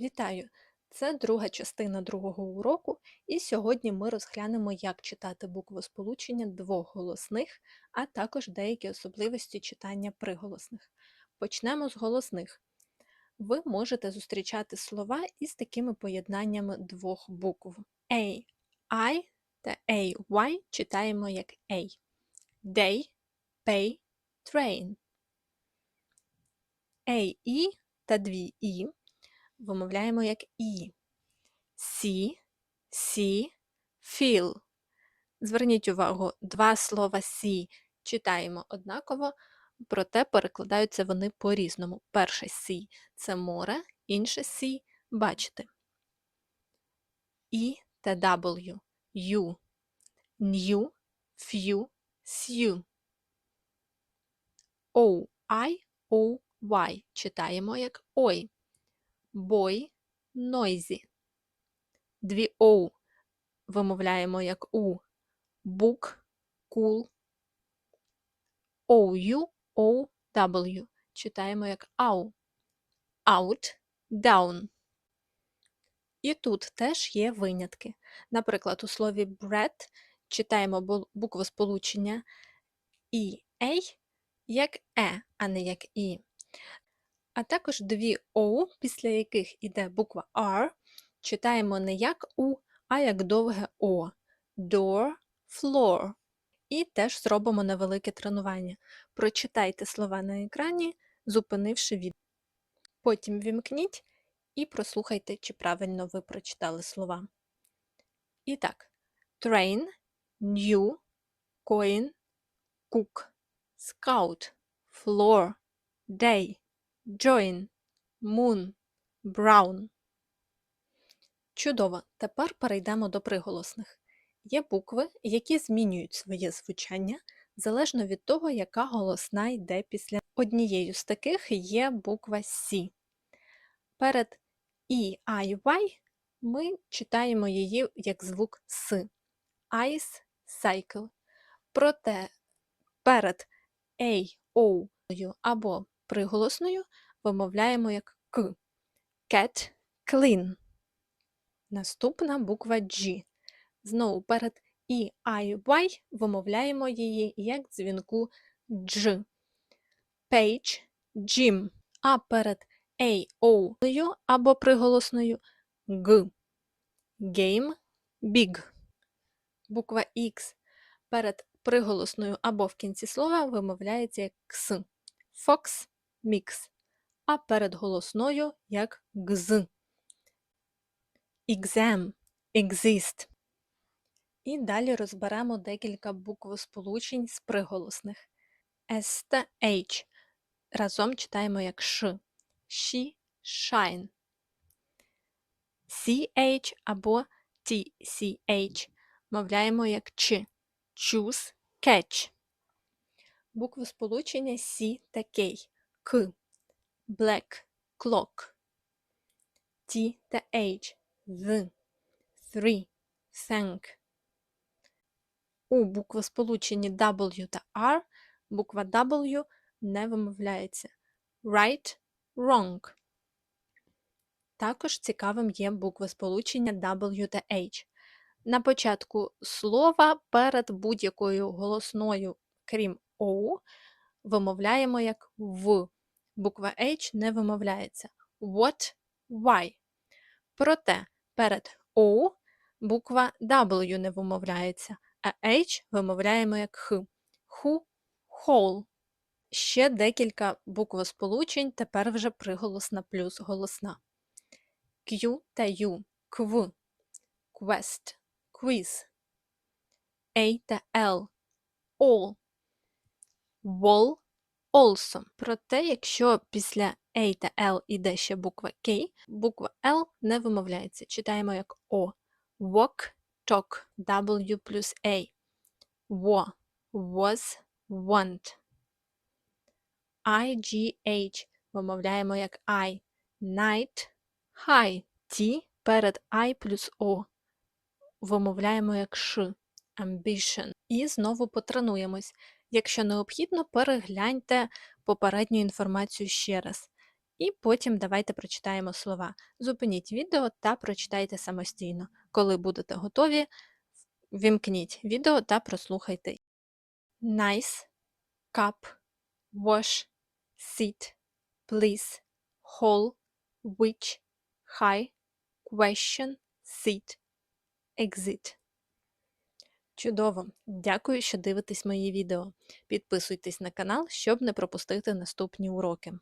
Вітаю! Це друга частина другого уроку, і сьогодні ми розглянемо, як читати буквосполучення двох голосних, а також деякі особливості читання приголосних. Почнемо з голосних. Ви можете зустрічати слова із такими поєднаннями двох букв. A, I та AY читаємо як A. Day, pay, train. A, E та дві І вимовляємо як І. See, see, feel. Зверніть увагу, два слова see читаємо однаково, проте перекладаються вони по-різному. Перше see це море, інше see бачити. І та W. You. New, few, sew. O, I, O, Y читаємо як ой. Boy, noisy. Дві O вимовляємо як У. Book, cool. OU, OW. Читаємо як ау. Out, down. І тут теж є винятки. Наприклад, у слові bread читаємо бу- буквосполучення і «ей» як е, а не як і. А також дві О, після яких іде буква R, читаємо не як У, а як довге О. Door, floor. І теж зробимо невелике тренування. Прочитайте слова на екрані, зупинивши відео. Потім вімкніть і прослухайте, чи правильно ви прочитали слова. І так: train, new, coin, cook, scout, floor, day, join, moon, brown. Чудово! Тепер перейдемо до приголосних. Є букви, які змінюють своє звучання залежно від того, яка голосна йде після однією з таких є буква С. Перед І, I, Y ми читаємо її як звук С. Ice, cycle. Проте перед A, O або приголосною вимовляємо як К. Cat, clean. Наступна буква G. Знову перед І, I, Y вимовляємо її як дзвінку Дж. Page, Jim. А перед A, O або приголосною Г. Game, big. Буква X перед приголосною або в кінці слова вимовляється як кс. Fox, mix. А перед голосною як гз. Exam, exist. І далі розберемо декілька буквосполучень з приголосних. S та H. Разом читаємо як Ш. She, shine. CH або TCH мовляємо як Ч. Choose, catch. Буквосполучення C та K. К. Black, clock. T та H. The. Three, thank. У буквосполученні W та R буква W не вимовляється. Right, wrong. Також цікавим є буквосполучення W та H. На початку слова перед будь-якою голосною, крім O, вимовляємо як В. Буква H не вимовляється. What, why. Проте перед O буква W не вимовляється, а H вимовляємо як Х. Who, whole. Ще декілька буквосполучень, тепер вже приголосна плюс голосна. Q та U. Кв. Quest. Quiz. A та L. All. Wall. Also. Проте, якщо після A та L іде ще буква K, буква L не вимовляється. Читаємо як O. Walk, talk. W плюс A. Wa. Was, want. IGH вимовляємо як I. Night, high. T перед I плюс O вимовляємо як Ш. Ambition. І знову потренуємось. Якщо необхідно, перегляньте попередню інформацію ще раз. І потім давайте прочитаємо слова. Зупиніть відео та прочитайте самостійно. Коли будете готові, вімкніть відео та прослухайте. Nice, cup, wash, sit, please, whole, which, high, question, sit, exit. Чудово! Дякую, що дивитесь мої відео. Підписуйтесь на канал, щоб не пропустити наступні уроки.